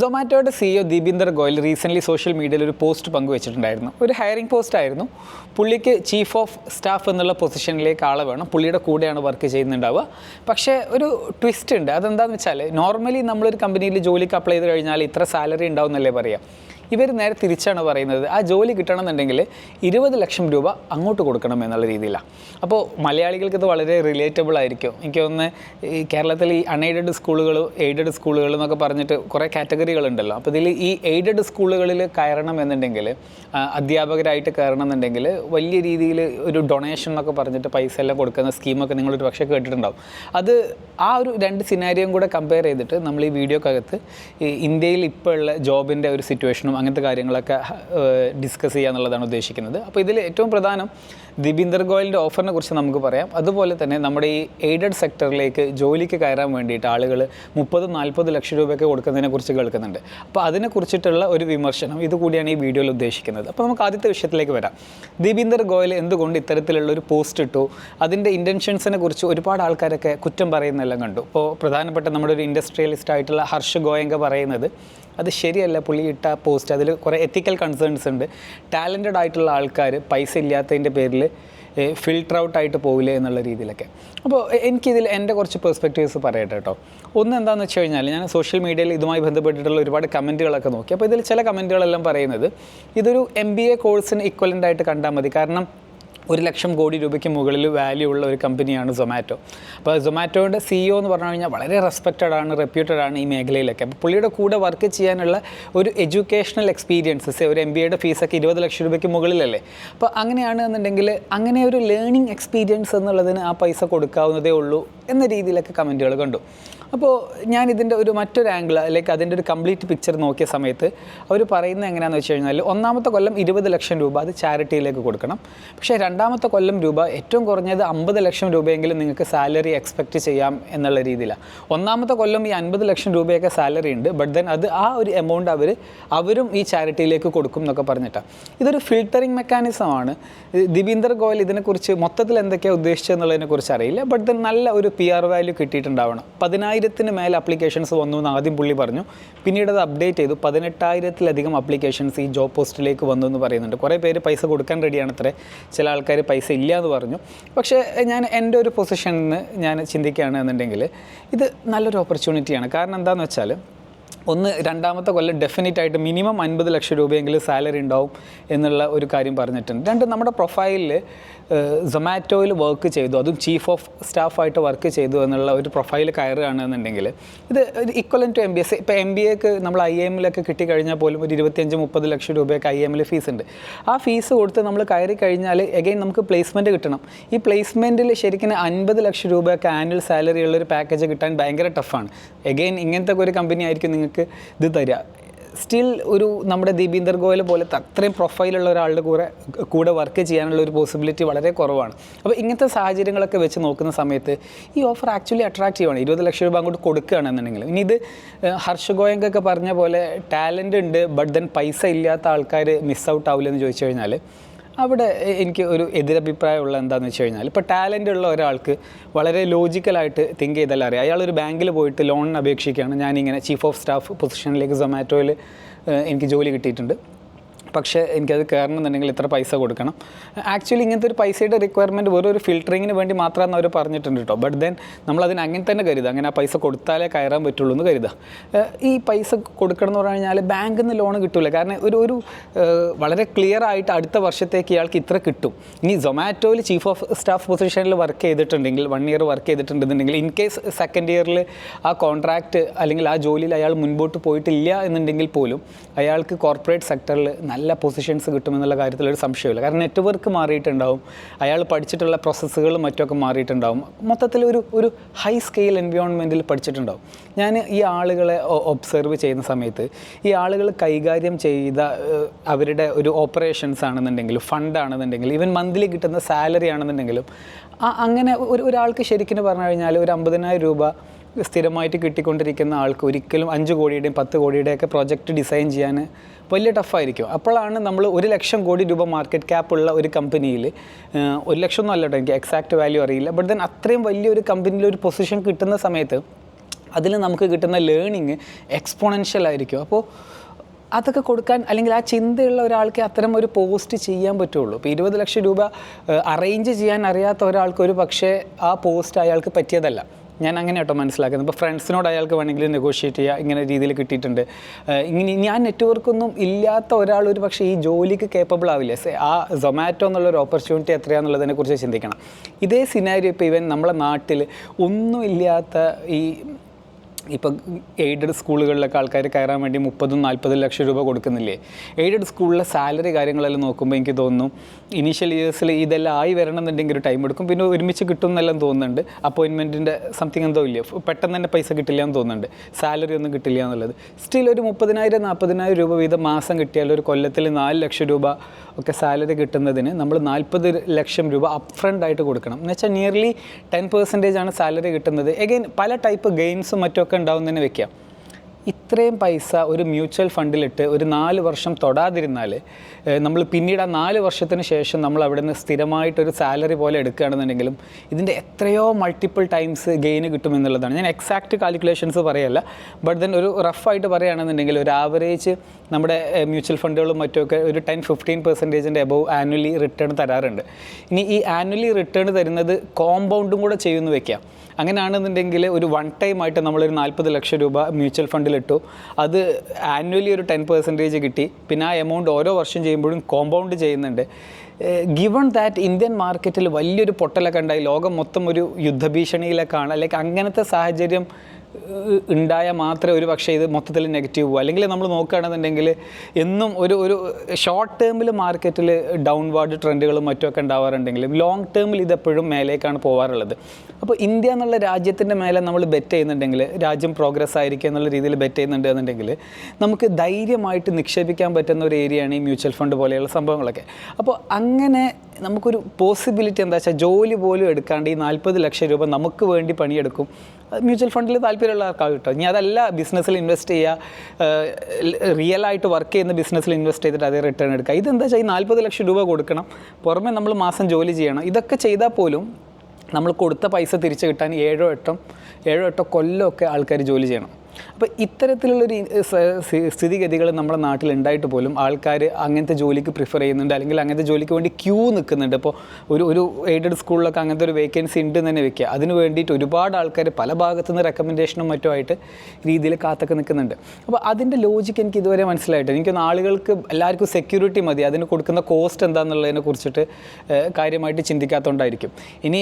സൊമാറ്റോയുടെ CEO Deepinder Goyal recently social മീഡിയയിൽ ഒരു post പങ്കുവച്ചിട്ടുണ്ടായിരുന്നു. ഒരു ഹയറിംഗ് പോസ്റ്റ് ആയിരുന്നു. പുള്ളിക്ക് ചീഫ് ഓഫ് സ്റ്റാഫ് എന്നുള്ള പൊസിഷനിലേക്ക് ആളെ വേണം. പുള്ളിയുടെ കൂടെയാണ് വർക്ക് ചെയ്യുന്നുണ്ടാവുക. പക്ഷേ ഒരു ട്വിസ്റ്റ് ഉണ്ട്. അതെന്താണെന്ന് വെച്ചാൽ നോർമലി നമ്മളൊരു കമ്പനിയിൽ ജോലിക്ക് അപ്ലൈ ചെയ്ത് കഴിഞ്ഞാൽ ഇത്ര സാലറി ഉണ്ടാവും എന്നല്ലേ പറയാം? ഇവർ നേരെ തിരിച്ചാണ് പറയുന്നത്. ആ ജോലി കിട്ടണമെന്നുണ്ടെങ്കിൽ ഇരുപത് ലക്ഷം രൂപ അങ്ങോട്ട് കൊടുക്കണം എന്നുള്ള രീതിയിലാണ് അപ്പോൾ മലയാളികൾക്ക് ഇത് വളരെ റിലേറ്റബിൾ ആയിരിക്കും. എനിക്ക് ഒന്ന് ഈ കേരളത്തിൽ ഈ അൺഎയ്ഡഡ് സ്കൂളുകൾ എയ്ഡഡ് സ്കൂളുകൾ എന്നൊക്കെ പറഞ്ഞിട്ട് കുറേ കാറ്റഗറികളുണ്ടല്ലോ അപ്പോൾ ഇതിൽ ഈ എയ്ഡഡ് സ്കൂളുകളിൽ കയറണം എന്നുണ്ടെങ്കിൽ അധ്യാപകരായിട്ട് കയറണം എന്നുണ്ടെങ്കിൽ വലിയ രീതിയിൽ ഒരു ഡൊണേഷൻ എന്നൊക്കെ പറഞ്ഞിട്ട് പൈസ എല്ലാം കൊടുക്കുന്ന സ്കീമൊക്കെ നിങ്ങളൊരു പക്ഷേ കേട്ടിട്ടുണ്ടാവും. അത് ആ ഒരു രണ്ട് സിനാരിയും കൂടെ കമ്പയർ ചെയ്തിട്ട് നമ്മൾ ഈ വീഡിയോക്കകത്ത് ഇന്ത്യയിൽ ഇപ്പോൾ ഉള്ള ജോബിന്റെ ഒരു സിറ്റുവേഷനും അങ്ങനത്തെ കാര്യങ്ങളൊക്കെ ഡിസ്കസ് ചെയ്യുക എന്നുള്ളതാണ് ഉദ്ദേശിക്കുന്നത്. അപ്പോൾ ഇതിൽ ഏറ്റവും പ്രധാനം ദിബീന്ദർ ഗോയലിന്റെ ഓഫറിനെ കുറിച്ച് നമുക്ക് പറയാം. അതുപോലെ തന്നെ നമ്മുടെ ഈ എയ്ഡഡ് സെക്ടറിലേക്ക് ജോലിക്ക് കയറാൻ വേണ്ടിയിട്ട് ആളുകൾ മുപ്പത് നാൽപ്പത് ലക്ഷം രൂപയൊക്കെ കൊടുക്കുന്നതിനെ കുറിച്ച് കേൾക്കുന്നുണ്ട്. അപ്പോൾ അതിനെക്കുറിച്ചിട്ടുള്ള ഒരു വിമർശനം ഇതുകൂടിയാണ് ഈ വീഡിയോയിൽ ഉദ്ദേശിക്കുന്നത്. അപ്പോൾ നമുക്ക് ആദ്യത്തെ വിഷയത്തിലേക്ക് വരാം. ദീപീന്ദർ ഗോയൽ എന്തുകൊണ്ട് ഇത്തരത്തിലുള്ള ഒരു പോസ്റ്റ് ഇട്ടു? അതിന്റെ ഇന്റൻഷൻസിനെ കുറിച്ച് ഒരുപാട് ആൾക്കാരൊക്കെ കുറ്റം പറയുന്നതെല്ലാം കണ്ടു. ഇപ്പോൾ പ്രധാനപ്പെട്ട നമ്മുടെ ഒരു ഇൻഡസ്ട്രിയലിസ്റ്റ് ആയിട്ടുള്ള ഹർഷ് ഗോയങ്ക പറയുന്നത് അത് ശരിയല്ല പുള്ളി ഇട്ട പോസ്റ്റ് അതിൽ കുറേ എത്തിക്കൽ കൺസേൺസ് ഉണ്ട്. ടാലന്റഡ് ആയിട്ടുള്ള ആൾക്കാർ പൈസ ഇല്ലാത്തതിന്റെ പേരിൽ ഫിൽട്ടർ ഔട്ട് ആയിട്ട് പോകില്ലേ എന്നുള്ള രീതിയിലൊക്കെ. അപ്പോൾ എനിക്കിതിൽ എന്റെ കുറച്ച് പെർസ്പെക്റ്റീവ്സ് പറയട്ടെ കേട്ടോ. ഒന്ന് എന്താണെന്ന് വെച്ച് കഴിഞ്ഞാൽ ഞാൻ സോഷ്യൽ മീഡിയയിൽ ഇതുമായി ബന്ധപ്പെട്ടിട്ടുള്ള ഒരുപാട് കമന്റുകളൊക്കെ നോക്കി. അപ്പോൾ ഇതിൽ ചില കമന്റുകളെല്ലാം പറയുന്നത് ഇതൊരു എം ബി എ കോഴ്സിന് ഇക്വലന്റ് ആയിട്ട് കണ്ടാൽ മതി. കാരണം ഒരു ലക്ഷം കോടി രൂപയ്ക്ക് മുകളിൽ വാല്യൂ ഉള്ള ഒരു കമ്പനിയാണ് സൊമാറ്റോ അപ്പോൾ സൊമാറ്റോയുടെ സിഇഒ എന്ന് പറഞ്ഞു കഴിഞ്ഞാൽ വളരെ റെസ്പെക്റ്റഡ് ആണ് റെപ്യൂട്ടഡ് ആണ് ഈ മേഖലയിലൊക്കെ. അപ്പോൾ പുള്ളിയുടെ കൂടെ വർക്ക് ചെയ്യാനുള്ള ഒരു എഡ്യൂക്കേഷണൽ എക്സ്പീരിയൻസസ് ഒരു എം ബി എയുടെ ഫീസൊക്കെ ഇരുപത് ലക്ഷം രൂപയ്ക്ക് മുകളിലല്ലേ? അപ്പോൾ അങ്ങനെയാണ് എന്നുണ്ടെങ്കിൽ അങ്ങനെ ഒരു ലേണിംഗ് എക്സ്പീരിയൻസ് എന്നുള്ളതിന് ആ പൈസ കൊടുക്കാവുന്നതേ ഉള്ളൂ എന്ന രീതിയിലൊക്കെ കമന്റുകൾ കണ്ടു. അപ്പോൾ ഞാൻ ഇതിന്റെ ഒരു മറ്റൊരു ആംഗിൾ അല്ലെങ്കിൽ അതിന്റെ ഒരു കംപ്ലീറ്റ് പിക്ചർ നോക്കിയ സമയത്ത് അവർ പറയുന്നത് എങ്ങനെയാണെന്ന് വെച്ച് കഴിഞ്ഞാൽ ഒന്നാമത്തെ കൊല്ലം ഇരുപത് ലക്ഷം രൂപ അത് ചാരിറ്റിയിലേക്ക് കൊടുക്കണം. പക്ഷേ രണ്ടാമത്തെ കൊല്ലം രൂപ ഏറ്റവും കുറഞ്ഞത് അമ്പത് ലക്ഷം രൂപയെങ്കിലും നിങ്ങൾക്ക് സാലറി എക്സ്പെക്റ്റ് ചെയ്യാം എന്നുള്ള രീതിയിലാണ് ഒന്നാമത്തെ കൊല്ലം ഈ അൻപത് ലക്ഷം രൂപയൊക്കെ സാലറി ഉണ്ട് ബട്ട് ദെൻ അത് ആ ഒരു എമൗണ്ട് അവർ അവരും ഈ ചാരിറ്റിയിലേക്ക് കൊടുക്കും എന്നൊക്കെ പറഞ്ഞിട്ടാണ് ഇതൊരു ഫിൽട്ടറിങ് മെക്കാനിസമാണ് ദിവീന്ദർ ഗോയൽ ഇതിനെക്കുറിച്ച് മൊത്തത്തിൽ എന്തൊക്കെയാണ് ഉദ്ദേശിച്ചതെന്നുള്ളതിനെക്കുറിച്ച് അറിയില്ല ബട്ട് ദെൻ നല്ല ഒരു പി ആർ വാല്യൂ കിട്ടിയിട്ടുണ്ടാവണം. പതിനായിരത്തിന് മേലെ അപ്ലിക്കേഷൻസ് വന്നു എന്ന് ആദ്യം പുള്ളി പറഞ്ഞു. പിന്നീട് അത് അപ്ഡേറ്റ് ചെയ്തു. പതിനെട്ടായിരത്തിലധികം അപ്ലിക്കേഷൻസ് ഈ ജോബ് പോസ്റ്റിലേക്ക് വന്നു എന്ന് പറയുന്നുണ്ട്. കുറേ പേര് പൈസ കൊടുക്കാൻ റെഡിയാണ് അത്രേ ചില ആൾക്കാർ പൈസ ഇല്ല എന്ന് പറഞ്ഞു. പക്ഷേ ഞാൻ എന്റെ ഒരു പൊസിഷനിൽ നിന്ന് ഞാൻ ചിന്തിക്കുകയാണ് എന്നുണ്ടെങ്കിൽ ഇത് നല്ലൊരു ഓപ്പർച്യൂണിറ്റിയാണ് കാരണം എന്താണെന്ന് വെച്ചാൽ ഒന്ന് രണ്ടാമത്തെ കൊല്ലം ഡെഫിനറ്റ് ആയിട്ട് മിനിമം അൻപത് ലക്ഷം രൂപയെങ്കിലും സാലറി ഉണ്ടാവും എന്നുള്ള ഒരു കാര്യം പറഞ്ഞിട്ടുണ്ട്. രണ്ട് നമ്മുടെ പ്രൊഫൈലിൽ സൊമാറ്റോയിൽ വർക്ക് ചെയ്തു. അതും ചീഫ് ഓഫ് സ്റ്റാഫായിട്ട് വർക്ക് ചെയ്തു എന്നുള്ള ഒരു പ്രൊഫൈൽ കയറുകയാണ് എന്നുണ്ടെങ്കിൽ ഇത് equivalent to M B S ഇപ്പോൾ എം ബി എക്ക് നമ്മൾ ഐ എമ്മിലൊക്കെ കിട്ടിക്കഴിഞ്ഞാൽ പോലും ഒരു ഇരുപത്തിയഞ്ച് മുപ്പത് ലക്ഷം രൂപയൊക്കെ ഐ എമ്മിൽ ഫീസ് ഉണ്ട്. ആ ഫീസ് കൊടുത്ത് നമ്മൾ കയറി കഴിഞ്ഞാൽ എഗെയിൻ നമുക്ക് പ്ലേസ്മെന്റ് കിട്ടണം. ഈ പ്ലേസ്മെന്റിൽ ശരിക്കും അൻപത് ലക്ഷം രൂപയൊക്കെ ആനുവൽ സാലറി ഉള്ളൊരു പാക്കേജ് കിട്ടാൻ ഭയങ്കര ടഫാണ് എഗെയിൻ ഇങ്ങനത്തെ ഒരു കമ്പനി ആയിരിക്കും നിങ്ങൾക്ക് ഇത് തരിക. സ്റ്റിൽ ഒരു നമ്മുടെ ദീപീന്ദർ ഗോയൽ പോലത്തെ അത്രയും പ്രൊഫൈലുള്ള ഒരാളുടെ കൂടെ കൂടെ വർക്ക് ചെയ്യാനുള്ള ഒരു പോസിബിലിറ്റി വളരെ കുറവാണ്. അപ്പോൾ ഇങ്ങനത്തെ സാഹചര്യങ്ങളൊക്കെ വെച്ച് നോക്കുന്ന സമയത്ത് ഈ ഓഫർ ആക്ച്വലി അട്രാക്റ്റീവ് ആണ് ഇരുപത് ലക്ഷം രൂപ അങ്ങോട്ട് കൊടുക്കുകയാണെന്നുണ്ടെങ്കിൽ. ഇനി ഇത് ഹർഷ ഗോയങ്കൊക്കെ പറഞ്ഞ പോലെ ടാലന്റ് ഉണ്ട് ബട്ട് ദെൻ പൈസ ഇല്ലാത്ത ആൾക്കാർ മിസ് ഔട്ട് ആവില്ലെന്ന് ചോദിച്ചു കഴിഞ്ഞാൽ അവിടെ എനിക്ക് ഒരു എതിരഭിപ്രായമുള്ള എന്താണെന്ന് വെച്ച് കഴിഞ്ഞാൽ ഇപ്പോൾ ടാലന്റ് ഉള്ള ഒരാൾക്ക് വളരെ ലോജിക്കലായിട്ട് തിങ്ക് ചെയ്താൽ അറിയാം. അയാളൊരു ബാങ്കിൽ പോയിട്ട് ലോണിന് അപേക്ഷിക്കുകയാണ്. ഞാനിങ്ങനെ ചീഫ് ഓഫ് സ്റ്റാഫ് പൊസിഷനിലേക്ക് സൊമാറ്റോയിൽ എനിക്ക് ജോലി കിട്ടിയിട്ടുണ്ട്. പക്ഷേ എനിക്കത് കയറണമെന്നുണ്ടെങ്കിൽ ഇത്ര പൈസ കൊടുക്കണം. ആക്ച്വലി ഇങ്ങനത്തെ ഒരു പൈസയുടെ റിക്വയർമെന്റ് വെറും ഒരു ഫിൽറ്ററിങ്ങിന് വേണ്ടി മാത്രമെന്ന് അവർ പറഞ്ഞിട്ടുണ്ട് കേട്ടോ ബട്ട് ദെൻ നമ്മളതിന് അങ്ങനെ തന്നെ കരുതുക അങ്ങനെ ആ പൈസ കൊടുത്താലേ കയറാൻ പറ്റുള്ളൂ എന്ന് കരുതുക ഈ പൈസ കൊടുക്കണം എന്ന് പറഞ്ഞു കഴിഞ്ഞാൽ ബാങ്കിൽ നിന്ന് ലോൺ കിട്ടില്ല കാരണം ഒരു ഒരു വളരെ ക്ലിയർ ആയിട്ട് അടുത്ത വർഷത്തേക്ക് ഇയാൾക്ക് ഇത്ര കിട്ടും. ഇനി സൊമാറ്റോയിൽ ചീഫ് ഓഫ് സ്റ്റാഫ് പൊസിഷനിൽ വർക്ക് ചെയ്തിട്ടുണ്ടെങ്കിൽ വൺ ഇയർ വർക്ക് ചെയ്തിട്ടുണ്ടെന്നുണ്ടെങ്കിൽ ഇൻ കേസ് സെക്കൻഡ് ഇയറിൽ ആ കോൺട്രാക്റ്റ് അല്ലെങ്കിൽ ആ ജോലിയിൽ അയാൾ മുൻപോട്ട് പോയിട്ടില്ല എന്നുണ്ടെങ്കിൽ പോലും അയാൾക്ക് കോർപ്പറേറ്റ് സെക്ടറിൽ നല്ല പൊസിഷൻസ് കിട്ടുമെന്നുള്ള കാര്യത്തിൽ ഒരു സംശയമില്ല കാരണം നെറ്റ്വർക്ക് മാറിയിട്ടുണ്ടാവും. അയാൾ പഠിച്ചിട്ടുള്ള പ്രോസസ്സുകളും മറ്റൊക്കെ മാറിയിട്ടുണ്ടാവും. മൊത്തത്തിൽ ഒരു ഒരു ഹൈ സ്കെയിൽ എൻവയോൺമെന്റിൽ പഠിച്ചിട്ടുണ്ടാവും. ഞാൻ ഈ ആളുകളെ ഒബ്സർവ് ചെയ്യുന്ന സമയത്ത് ഈ ആളുകൾ കൈകാര്യം ചെയ്ത അവരുടെ ഒരു ഓപ്പറേഷൻസ് ആണെന്നുണ്ടെങ്കിലും ഫണ്ട് ആണെന്നുണ്ടെങ്കിലും ഈവൻ മന്ത്ലി കിട്ടുന്ന സാലറി ആണെന്നുണ്ടെങ്കിലും അങ്ങനെ ഒരു ഒരാൾക്ക് ശരിക്കും പറഞ്ഞു കഴിഞ്ഞാൽ ഒരു അമ്പതിനായിരം രൂപ സ്ഥിരമായിട്ട് കിട്ടിക്കൊണ്ടിരിക്കുന്ന ആൾക്ക് ഒരിക്കലും അഞ്ച് കോടിയുടെയും പത്ത് കോടിയുടെയൊക്കെ പ്രോജക്റ്റ് ഡിസൈൻ ചെയ്യാൻ വലിയ ടഫായിരിക്കും. അപ്പോഴാണ് നമ്മൾ ഒരു ലക്ഷം കോടി രൂപ മാർക്കറ്റ് ക്യാപ്പ് ഉള്ള ഒരു കമ്പനിയിൽ ഒരു ലക്ഷം ഒന്നും അല്ല കേട്ടോ എനിക്ക് എക്സാക്ട് വാല്യൂ അറിയില്ല. ബട്ട് ദെൻ അത്രയും വലിയൊരു കമ്പനിയിൽ ഒരു പൊസിഷൻ കിട്ടുന്ന സമയത്ത് അതിൽ നമുക്ക് കിട്ടുന്ന ലേണിങ് എക്സ്പോണൻഷ്യൽ ആയിരിക്കും. അപ്പോൾ അതൊക്കെ കൊടുക്കാൻ അല്ലെങ്കിൽ ആ ചിന്തയുള്ള ഒരാൾക്ക് അത്തരം ഒരു പോസ്റ്റ് ചെയ്യാൻ പറ്റുള്ളൂ. ഇപ്പോൾ ഇരുപത് ലക്ഷം രൂപ അറേഞ്ച് ചെയ്യാൻ അറിയാത്ത ഒരാൾക്ക് ഒരു പക്ഷേ ആ പോസ്റ്റ് അയാൾക്ക് പറ്റിയതല്ല. ഞാൻ അങ്ങനെ കേട്ടോ മനസ്സിലാക്കുന്നത്. ഇപ്പോൾ ഫ്രണ്ട്സിനോട് അയാൾക്ക് വേണമെങ്കിൽ നെഗോഷിയേറ്റ് ചെയ്യുക ഇങ്ങനെ രീതിയിൽ കിട്ടിയിട്ടുണ്ട്. ഇങ്ങനെ ഇങ്ങനെ ഞാൻ നെറ്റ്വർക്കൊന്നും ഇല്ലാത്ത ഒരാൾ ഒരു പക്ഷേ ഈ ജോലിക്ക് കേപ്പബിൾ ആവില്ല. ആ സൊമാറ്റോ എന്നുള്ള ഒരു ഓപ്പർച്യൂണിറ്റി എത്രയാണെന്നുള്ളതിനെ കുറിച്ച് ചിന്തിക്കണം. ഇതേ സിനാരി ഇപ്പോൾ ഇവൻ നമ്മുടെ നാട്ടിൽ ഒന്നുമില്ലാത്ത ഈ ഇപ്പം എയ്ഡഡ് സ്കൂളുകളിലൊക്കെ ആൾക്കാർ കയറാൻ വേണ്ടി മുപ്പതും നാൽപ്പതും ലക്ഷം രൂപ കൊടുക്കുന്നില്ലേ? എയ്ഡഡ് സ്കൂളിലെ സാലറി കാര്യങ്ങളെല്ലാം നോക്കുമ്പോൾ എനിക്ക് തോന്നുന്നു ഇനീഷ്യൽ ഇയേഴ്സിൽ ഇതെല്ലാം ആയി വരണം എന്നുണ്ടെങ്കിൽ ഒരു ടൈം എടുക്കും. പിന്നെ ഒരുമിച്ച് കിട്ടും എന്നെല്ലാം തോന്നുന്നുണ്ട്. അപ്പോയിൻമെന്റിന്റെ സംതിങ് എന്തോ ഇല്ല? പെട്ടെന്ന് തന്നെ പൈസ കിട്ടില്ല എന്ന് തോന്നുന്നുണ്ട്. സാലറി ഒന്നും കിട്ടില്ല എന്നുള്ളത് സ്റ്റിൽ ഒരു മുപ്പതിനായിരം നാൽപ്പതിനായിരം രൂപ വീതം മാസം കിട്ടിയാൽ ഒരു കൊല്ലത്തിൽ നാല് ലക്ഷം രൂപ ഒക്കെ സാലറി കിട്ടുന്നതിന് നമ്മൾ നാൽപ്പത് ലക്ഷം രൂപ അപ് ഫ്രണ്ട് ആയിട്ട് കൊടുക്കണം. എന്ന് വെച്ചാൽ നിയർലി ടെൻ പെർസെന്റേജ് ആണ് സാലറി കിട്ടുന്നത്. എഗെയിൻ പല ടൈപ്പ് ഗെയിംസും മറ്റുമൊക്കെ ഉണ്ടാവുന്നതിന് വെക്കാം. ഇത്രയും പൈസ ഒരു മ്യൂച്വൽ ഫണ്ടിലിട്ട് ഒരു നാല് വർഷം തൊടാതിരുന്നാൽ നമ്മൾ പിന്നീട് ആ നാല് വർഷത്തിന് ശേഷം നമ്മൾ അവിടെ നിന്ന് സ്ഥിരമായിട്ടൊരു സാലറി പോലെ എടുക്കുകയാണെന്നുണ്ടെങ്കിലും ഇതിന്റെ എത്രയോ മൾട്ടിപ്പിൾ ടൈംസ് ഗെയിന് കിട്ടുമെന്നുള്ളതാണ് ഞാൻ എക്സാക്റ്റ് കാൽക്കുലേഷൻസ് പറയല്ല ബട്ട് ദെൻ ഒരു റഫായിട്ട് പറയുകയാണെന്നുണ്ടെങ്കിൽ ഒരു ആവറേജ് നമ്മുടെ മ്യൂച്വൽ ഫണ്ടുകളും മറ്റുമൊക്കെ ഒരു ടെൻ ഫിഫ്റ്റീൻ പെർസെന്റേജിന്റെ എബവ് ആനുവലി റിട്ടേൺ തരാറുണ്ട്. ഇനി ഈ ആനുവലി റിട്ടേൺ തരുന്നത് കോമ്പൗണ്ടും കൂടെ ചെയ്യുമെന്ന് വെക്കാം. അങ്ങനെയാണെന്നുണ്ടെങ്കിൽ ഒരു വൺ ടൈം ആയിട്ട് നമ്മളൊരു നാൽപ്പത് ലക്ഷം രൂപ മ്യൂച്വൽ ഫണ്ടിലിട്ടു. അത് ആനുവലി ഒരു ടെൻ പെർസെന്റേജ് കിട്ടി. പിന്നെ ആ എമൗണ്ട് ഓരോ വർഷം ചെയ്യുമ്പോഴും കോമ്പൗണ്ട് ചെയ്യുന്നുണ്ട്. ഗിവൺ ദാറ്റ് ഇന്ത്യൻ മാർക്കറ്റിൽ വലിയൊരു പൊട്ടലൊക്കെ ഉണ്ടായി. ലോകം മൊത്തം ഒരു യുദ്ധഭീഷണിയിലേക്കാണ്. അല്ലെങ്കിൽ അങ്ങനത്തെ സാഹചര്യം ഉണ്ടായാൽ മാത്രമേ ഒരു പക്ഷേ ഇത് മൊത്തത്തിൽ നെഗറ്റീവ് പോകും അല്ലെങ്കിൽ നമ്മൾ നോക്കുകയാണെന്നുണ്ടെങ്കിൽ എന്നും ഒരു ഒരു ഷോർട്ട് ടേമിൽ മാർക്കറ്റിൽ ഡൗൺവേർഡ് ട്രെൻഡുകളും മറ്റുമൊക്കെ ഉണ്ടാവാറുണ്ടെങ്കിലും ലോങ് ടേമിൽ ഇതെപ്പോഴും മേലേക്കാണ് പോകാറുള്ളത് അപ്പോൾ ഇന്ത്യ എന്നുള്ള രാജ്യത്തിന്റെ മേലെ നമ്മൾ ബെറ്റ് ചെയ്യുന്നുണ്ടെങ്കിൽ രാജ്യം പ്രോഗ്രസ് ആയിരിക്കുക എന്നുള്ള രീതിയിൽ ബെറ്റ് ചെയ്യുന്നുണ്ട് എന്നുണ്ടെങ്കിൽ നമുക്ക് ധൈര്യമായിട്ട് നിക്ഷേപിക്കാൻ പറ്റുന്ന ഒരു ഏരിയയാണ് ഈ മ്യൂച്വൽ ഫണ്ട് പോലെയുള്ള സംഭവങ്ങളൊക്കെ. അപ്പോൾ അങ്ങനെ നമുക്കൊരു പോസിബിലിറ്റി എന്താ വെച്ചാൽ ജോലി പോലും എടുക്കാണ്ട് ഈ നാൽപ്പത് ലക്ഷം രൂപ നമുക്ക് വേണ്ടി പണിയെടുക്കും. മ്യൂച്വൽ ഫണ്ടിൽ താല്പര്യമുള്ള ആൾക്കാർ കിട്ടും? ഇനി അതല്ല ബിസിനസ്സിൽ ഇൻവെസ്റ്റ് ചെയ്യുക റിയൽ ആയിട്ട് വർക്ക് ചെയ്യുന്ന ബിസിനസ്സിൽ ഇൻവെസ്റ്റ് ചെയ്തിട്ട് അതേ റിട്ടേൺ എടുക്കുക ഇതെന്താ വെച്ചാൽ ഈ നാൽപ്പത് ലക്ഷം രൂപ കൊടുക്കണം പുറമെ നമ്മൾ മാസം ജോലി ചെയ്യണം. ഇതൊക്കെ ചെയ്താൽ പോലും നമ്മൾ കൊടുത്ത പൈസ തിരിച്ചു കിട്ടാൻ ഏഴോ എട്ടോ ഏഴോ എട്ടോ കൊല്ലമൊക്കെ ആൾക്കാർ ജോലി ചെയ്യണം. അപ്പോൾ ഇത്തരത്തിലുള്ളൊരു സ്ഥിതിഗതികൾ നമ്മുടെ നാട്ടിൽ ഉണ്ടായിട്ട് പോലും ആൾക്കാർ അങ്ങനത്തെ ജോലിക്ക് പ്രിഫർ ചെയ്യുന്നുണ്ട്. അല്ലെങ്കിൽ അങ്ങനത്തെ ജോലിക്ക് വേണ്ടി ക്യൂ നിൽക്കുന്നുണ്ട് ഇപ്പോൾ ഒരു ഒരു എയ്ഡഡ് സ്കൂളിലൊക്കെ അങ്ങനത്തെ ഒരു വേക്കൻസി ഉണ്ട് തന്നെ വെക്കുക അതിന് വേണ്ടിയിട്ട് ഒരുപാട് ആൾക്കാർ പല ഭാഗത്തു നിന്ന് റെക്കമെൻഡേഷനും മറ്റുമായിട്ട് രീതിയിൽ കാത്തൊക്കെ നിൽക്കുന്നുണ്ട് അപ്പോൾ അതിന്റെ ലോജിക്ക് എനിക്ക് ഇതുവരെ മനസ്സിലായിട്ട് എനിക്കൊന്ന് ആളുകൾക്ക് എല്ലാവർക്കും സെക്യൂരിറ്റി മതി. അതിന് കൊടുക്കുന്ന കോസ്റ്റ് എന്താണെന്നുള്ളതിനെ കുറിച്ചിട്ട് കാര്യമായിട്ട് ചിന്തിക്കാത്തതുകൊണ്ടായിരിക്കും ഇനി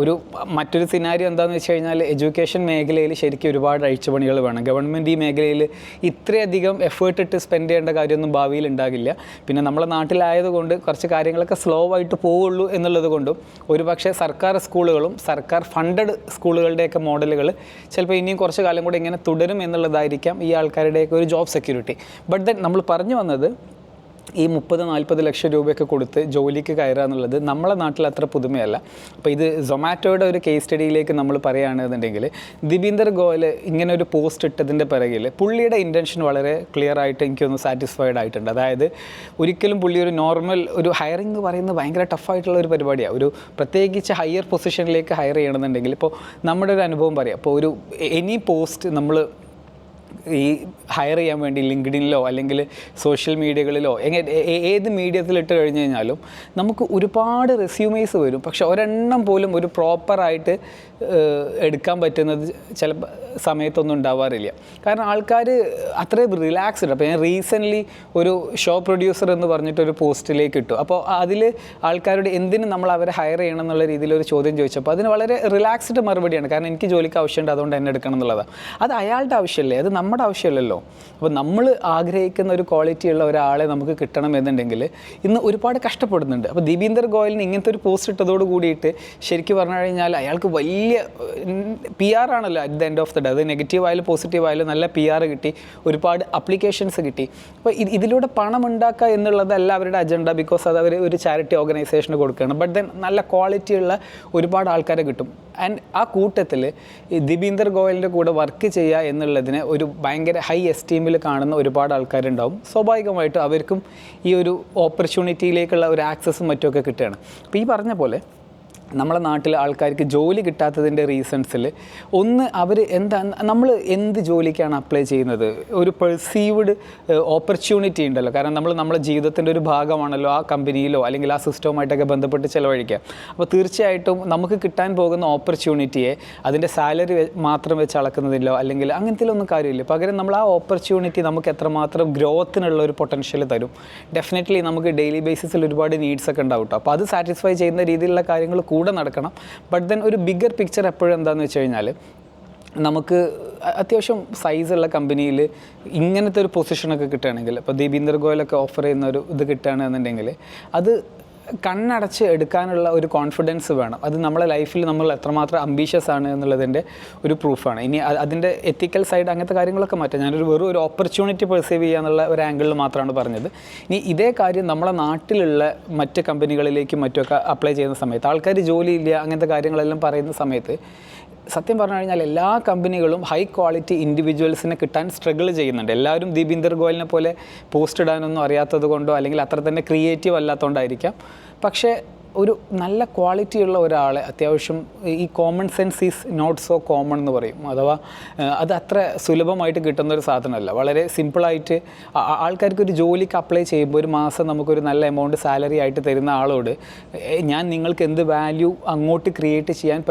ഒരു മറ്റൊരു സിനാരി എന്താണെന്ന് വെച്ച് കഴിഞ്ഞാൽ എഡ്യൂക്കേഷൻ മേഖലയിൽ ശരിക്കും ഒരുപാട് അഴിച്ചുപണികൾ വേണം ഗവൺമെന്റ് ഈ മേഖലയിൽ ഇത്രയധികം എഫേർട്ട് ഇട്ട് സ്പെൻഡ് ചെയ്യേണ്ട കാര്യമൊന്നും ഭാവിയിൽ ഉണ്ടാകില്ല. പിന്നെ നമ്മളെ നാട്ടിലായതുകൊണ്ട് കുറച്ച് കാര്യങ്ങളൊക്കെ സ്ലോ ആയിട്ട് പോവുള്ളൂ എന്നുള്ളത് കൊണ്ടും ഒരുപക്ഷെ സർക്കാർ സ്കൂളുകളും സർക്കാർ ഫണ്ടഡ് സ്കൂളുകളുടെയൊക്കെ മോഡലുകൾ ചിലപ്പോൾ ഇനിയും കുറച്ച് കാലം കൂടെ ഇങ്ങനെ തുടരും എന്നുള്ളതായിരിക്കാം ഈ ആൾക്കാരുടെയൊക്കെ ഒരു ജോബ് സെക്യൂരിറ്റി ബട്ട് ദെൻ നമ്മൾ പറഞ്ഞു വന്നത് ഈ മുപ്പത് നാൽപ്പത് ലക്ഷം രൂപയൊക്കെ കൊടുത്ത് ജോലിക്ക് കയറുക എന്നുള്ളത് നമ്മളെ നാട്ടിൽ അത്ര പുതുമയല്ല. അപ്പോൾ ഇത് സൊമാറ്റോയുടെ ഒരു കേസ് സ്റ്റഡിയിലേക്ക് നമ്മൾ പറയുകയാണെന്നുണ്ടെങ്കിൽ ദിവീന്ദർ ഗോയൽ ഇങ്ങനെ ഒരു പോസ്റ്റ് ഇട്ടതിന്റെ പിറകിൽ പുള്ളിയുടെ ഇന്റൻഷൻ വളരെ ക്ലിയർ ആയിട്ട് എനിക്കൊന്ന് സാറ്റിസ്ഫൈഡ് ആയിട്ടുണ്ട്. അതായത് ഒരിക്കലും പുള്ളി ഒരു നോർമൽ ഒരു ഹയറിംഗ് എന്ന് പറയുന്നത് ഭയങ്കര ടഫായിട്ടുള്ള ഒരു പരിപാടിയാണ് ഒരു പ്രത്യേകിച്ച് ഹയർ പൊസിഷനിലേക്ക് ഹയർ ചെയ്യണമെന്നുണ്ടെങ്കിൽ ഇപ്പോൾ നമ്മുടെ ഒരു അനുഭവം പറയാം. അപ്പോൾ ഒരു എനി പോസ്റ്റ് നമ്മൾ ഈ ഹയർ ചെയ്യാൻ വേണ്ടി ലിങ്ക്ഡിനിലോ അല്ലെങ്കിൽ സോഷ്യൽ മീഡിയകളിലോ ഏത് മീഡിയത്തിലിട്ട് കഴിഞ്ഞ് കഴിഞ്ഞാലും നമുക്ക് ഒരുപാട് റെസ്യൂമേഴ്സ് വരും. പക്ഷെ ഒരെണ്ണം പോലും ഒരു പ്രോപ്പറായിട്ട് എടുക്കാൻ പറ്റുന്നത് ചില സമയത്തൊന്നും ഉണ്ടാവാറില്ല. കാരണം ആൾക്കാർ അത്രയും റിലാക്സ്ഡ് അപ്പോൾ ഞാൻ റീസെന്റ്ലി ഒരു ഷോ പ്രൊഡ്യൂസർ എന്ന് പറഞ്ഞിട്ടൊരു പോസ്റ്റിലേക്ക് ഇട്ടു. അപ്പോൾ അതിൽ ആൾക്കാരോട് എന്തിന് നമ്മൾ അവരെ ഹയർ ചെയ്യണം എന്നുള്ള രീതിയിലൊരു ചോദ്യം ചോദിച്ചപ്പോൾ അതിന് വളരെ റിലാക്സ്ഡ് മറുപടിയാണ്. കാരണം എനിക്ക് ജോലിക്ക് ആവശ്യമുണ്ട് അതുകൊണ്ട് എന്നെ എടുക്കണം എന്നുള്ളതാണ് അത് അയാളുടെ ആവശ്യമല്ലേ? അത് നമ്മുടെ ആവശ്യമല്ലല്ലോ. അപ്പോൾ നമ്മൾ ആഗ്രഹിക്കുന്ന ഒരു ക്വാളിറ്റി ഉള്ള ഒരാളെ നമുക്ക് കിട്ടണം എന്നുണ്ടെങ്കിൽ ഇന്ന് ഒരുപാട് കഷ്ടപ്പെടുന്നുണ്ട്. അപ്പോൾ ദീപീന്ദർ ഗോയലിന് ഇങ്ങനത്തെ ഒരു പോസ്റ്റ് ഇട്ടതോട് കൂടിയിട്ട് ശരിക്കും പറഞ്ഞു കഴിഞ്ഞാൽ അയാൾക്ക് വലിയ പി ആർ ആണല്ലോ at the end of the day അത് നെഗറ്റീവ് ആയാലും പോസിറ്റീവ് ആയാലും നല്ല പി ആർ കിട്ടി ഒരുപാട് അപ്ലിക്കേഷൻസ് കിട്ടി. അപ്പോൾ ഇത് ഇതിലൂടെ പണം ഉണ്ടാക്കുക എന്നുള്ളതല്ല അവരുടെ അജണ്ട ബിക്കോസ് അത് അവർ ഒരു ചാരിറ്റി ഓർഗനൈസേഷന് കൊടുക്കുകയാണ്. ബട്ട് ദെൻ നല്ല ക്വാളിറ്റി ഉള്ള ഒരുപാട് ആൾക്കാരെ കിട്ടും. ആൻഡ് ആ കൂട്ടത്തിൽ ഈ ദിബീന്ദർ ഗോയലിന്റെ കൂടെ വർക്ക് ചെയ്യുക എന്നുള്ളതിനെ ഒരു ഭയങ്കര ഹൈ എസ്റ്റീമിൽ കാണുന്ന ഒരുപാട് ആൾക്കാരുണ്ടാവും. സ്വാഭാവികമായിട്ടും അവർക്കും ഈ ഒരു ഓപ്പർച്യൂണിറ്റിയിലേക്കുള്ള ഒരു ആക്സസും മറ്റുമൊക്കെ കിട്ടുകയാണ്. അപ്പോൾ ഈ പറഞ്ഞ പോലെ നമ്മളെ നാട്ടിൽ ആൾക്കാർക്ക് ജോലി കിട്ടാത്തതിന്റെ റീസൺസിൽ ഒന്ന് അവർ എന്താ നമ്മൾ എന്ത് ജോലിക്കാണ് അപ്ലൈ ചെയ്യുന്നത്? ഒരു പെർസീവ്ഡ് ഓപ്പർച്യൂണിറ്റി ഉണ്ടല്ലോ. കാരണം നമ്മൾ നമ്മുടെ ജീവിതത്തിന്റെ ഒരു ഭാഗമാണല്ലോ ആ കമ്പനിയിലോ അല്ലെങ്കിൽ ആ സിസ്റ്റവുമായിട്ടൊക്കെ ബന്ധപ്പെട്ട് ചിലവഴിക്കുക. അപ്പോൾ തീർച്ചയായിട്ടും നമുക്ക് കിട്ടാൻ പോകുന്ന ഓപ്പർച്യൂണിറ്റിയെ അതിന്റെ സാലറി മാത്രം വെച്ച് അളക്കുന്നതിലോ അല്ലെങ്കിൽ അങ്ങനത്തിലൊന്നും കാര്യമില്ല. പകരം നമ്മൾ ആ ഓപ്പർച്യൂണിറ്റി നമുക്ക് എത്രമാത്രം ഗ്രോത്തിനുള്ള ഒരു പൊട്ടൻഷ്യൽ തരും. ഡെഫിനറ്റ്ലി നമുക്ക് ഡെയിലി ബേസിസിൽ ഒരുപാട് നീഡ്സ് ഒക്കെ ഉണ്ടാവും അപ്പോൾ അത് സാറ്റിസ്ഫൈ ചെയ്യുന്ന രീതിയിലുള്ള കാര്യങ്ങൾ കൂടെ നടക്കണം. ബട്ട് ദെൻ ഒരു ബിഗർ പിക്ചർ എപ്പോഴും എന്താണെന്ന് വെച്ച് കഴിഞ്ഞാൽ നമുക്ക് അത്യാവശ്യം സൈസുള്ള കമ്പനിയിൽ ഇങ്ങനത്തെ ഒരു പൊസിഷനൊക്കെ കിട്ടുകയാണെങ്കിൽ ഇപ്പോൾ ദീപീന്ദർ ഗോയലൊക്കെ ഓഫർ ചെയ്യുന്ന ഒരു ഇത് കിട്ടുകയാണെന്നുണ്ടെങ്കിൽ അത് കണ്ണടച്ച് എടുക്കാനുള്ള ഒരു കോൺഫിഡൻസ് വേണം. അത് നമ്മളെ ലൈഫിൽ നമ്മൾ എത്രമാത്രം അംബീഷ്യസ് ആണ് എന്നുള്ളതിന്റെ ഒരു പ്രൂഫാണ് ഇനി അതിന്റെ എത്തിക്കൽ സൈഡ് അങ്ങനത്തെ കാര്യങ്ങളൊക്കെ മാറ്റാം. ഞാനൊരു വെറും ഒരു ഓപ്പർച്യൂണിറ്റി പെർസീവ് ചെയ്യുക എന്നുള്ള ഒരു ആംഗിളിൽ മാത്രമാണ് പറഞ്ഞത്. ഇനി ഇതേ കാര്യം നമ്മളെ നാട്ടിലുള്ള മറ്റ് കമ്പനികളിലേക്കും മറ്റുമൊക്കെ അപ്ലൈ ചെയ്യുന്ന സമയത്ത് ആൾക്കാർ ജോലിയില്ല അങ്ങനത്തെ കാര്യങ്ങളെല്ലാം പറയുന്ന സമയത്ത് സത്യം പറഞ്ഞു കഴിഞ്ഞാൽ എല്ലാ കമ്പനികളും ഹൈ ക്വാളിറ്റി ഇൻഡിവിജ്വൽസിനെ കിട്ടാൻ സ്ട്രഗിൾ ചെയ്യുന്നുണ്ട്. എല്ലാവരും ദീപീന്ദർ ഗോയലിനെ പോലെ പോസ്റ്റ് ഇടാനൊന്നും അറിയാത്തത് കൊണ്ടോ അല്ലെങ്കിൽ അത്ര തന്നെ ക്രിയേറ്റീവ് അല്ലാത്തതുകൊണ്ടായിരിക്കാം. പക്ഷേ ഒരു നല്ല ക്വാളിറ്റി ഉള്ള ഒരാളെ അത്യാവശ്യം ഈ common sense is not so common എന്ന് പറയും. അഥവാ അത് അത്ര സുലഭമായിട്ട് കിട്ടുന്ന ഒരു സാധനമല്ല. വളരെ സിമ്പിളായിട്ട് ആൾക്കാർക്ക് ഒരു ജോലിക്ക് അപ്ലൈ ചെയ്യുമ്പോൾ ഒരു മാസം നമുക്കൊരു നല്ല എമൗണ്ട് സാലറി ആയിട്ട് തരുന്ന ആളോട് ഞാൻ നിങ്ങൾക്ക് എന്ത് വാല്യൂ അങ്ങോട്ട് ക്രിയേറ്റ് ചെയ്യാൻ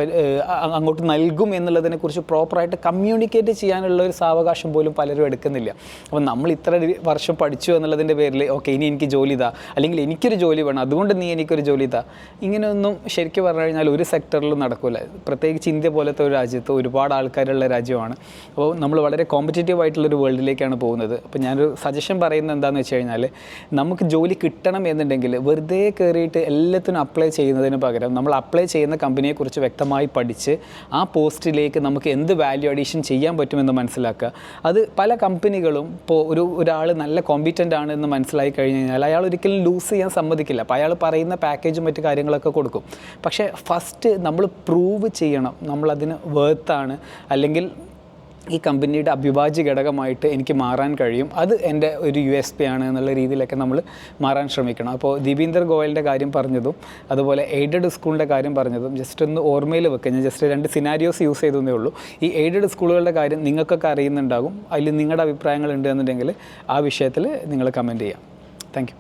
അങ്ങോട്ട് നൽകും എന്നുള്ളതിനെക്കുറിച്ച് പ്രോപ്പറായിട്ട് കമ്മ്യൂണിക്കേറ്റ് ചെയ്യാനുള്ള ഒരു സാവകാശം പോലും പലരും എടുക്കുന്നില്ല. അപ്പോൾ നമ്മൾ ഇത്ര വർഷം പഠിച്ചു എന്നുള്ളതിന്റെ പേരിൽ ഓക്കെ ഇനി എനിക്ക് ജോലി ഇതാ. അല്ലെങ്കിൽ എനിക്കൊരു ജോലി വേണം. അതുകൊണ്ട് നീ എനിക്കൊരു ജോലി ഇതാ. ഇങ്ങനെയൊന്നും ശരിക്കും പറഞ്ഞു കഴിഞ്ഞാൽ ഒരു സെക്ടറിലും നടക്കില്ല പ്രത്യേകിച്ച് ഇന്ത്യ പോലത്തെ ഒരു രാജ്യത്ത് ഒരുപാട് ആൾക്കാരുള്ള രാജ്യമാണ്. അപ്പോൾ നമ്മൾ വളരെ കോമ്പറ്റേറ്റീവ് ആയിട്ടുള്ളൊരു വേൾഡിലേക്കാണ് പോകുന്നത്. അപ്പോൾ ഞാനൊരു സജഷൻ പറയുന്നത് എന്താണെന്ന് വെച്ച് കഴിഞ്ഞാൽ നമുക്ക് ജോലി കിട്ടണം എന്നുണ്ടെങ്കിൽ വെറുതെ കയറിയിട്ട് എല്ലാത്തിനും അപ്ലൈ ചെയ്യുന്നതിന് പകരം നമ്മൾ അപ്ലൈ ചെയ്യുന്ന കമ്പനിയെക്കുറിച്ച് വ്യക്തമായി പഠിച്ച് ആ പോസ്റ്റിലേക്ക് നമുക്ക് എന്ത് വാല്യൂ അഡീഷൻ ചെയ്യാൻ പറ്റുമെന്ന് മനസ്സിലാക്കുക. അത് പല കമ്പനികളും ഇപ്പോൾ ഒരു ഒരാൾ നല്ല കോമ്പിറ്റന്റ് ആണ് എന്ന് മനസ്സിലായി കഴിഞ്ഞ് കഴിഞ്ഞാൽ അയാൾ ഒരിക്കലും ലൂസ് ചെയ്യാൻ സമ്മതിക്കില്ല. അപ്പോൾ അയാൾ പറയുന്ന പാക്കേജും മറ്റു കാര്യങ്ങളൊക്കെ കൊടുക്കും. പക്ഷേ ഫസ്റ്റ് നമ്മൾ പ്രൂവ് ചെയ്യണം. നമ്മളതിന് വേർത്താണ് അല്ലെങ്കിൽ ഈ കമ്പനിയുടെ അവിഭാജ്യ ഘടകമായിട്ട് എനിക്ക് മാറാൻ കഴിയും. അത് എന്റെ ഒരു യു എസ് പി ആണ് എന്നുള്ള രീതിയിലൊക്കെ നമ്മൾ മാറാൻ ശ്രമിക്കണം. അപ്പോൾ ദീപീന്ദർ ഗോയലിന്റെ കാര്യം പറഞ്ഞതും അതുപോലെ എയ്ഡഡ് സ്കൂളിന്റെ കാര്യം പറഞ്ഞതും ജസ്റ്റ് ഒന്ന് ഓർമ്മയിൽ വെക്കുക ഞാൻ ജസ്റ്റ് രണ്ട് സിനാരിയോസ് യൂസ് ചെയ്തതേ ഉള്ളൂ. ഈ എയ്ഡഡ് സ്കൂളുകളുടെ കാര്യം നിങ്ങൾക്കൊക്കെ അറിയുന്നുണ്ടാകും. അതിൽ നിങ്ങളുടെ അഭിപ്രായങ്ങൾ ഉണ്ട് എന്നുണ്ടെങ്കിൽ ആ വിഷയത്തിൽ നിങ്ങൾ കമന്റ് ചെയ്യാം. താങ്ക്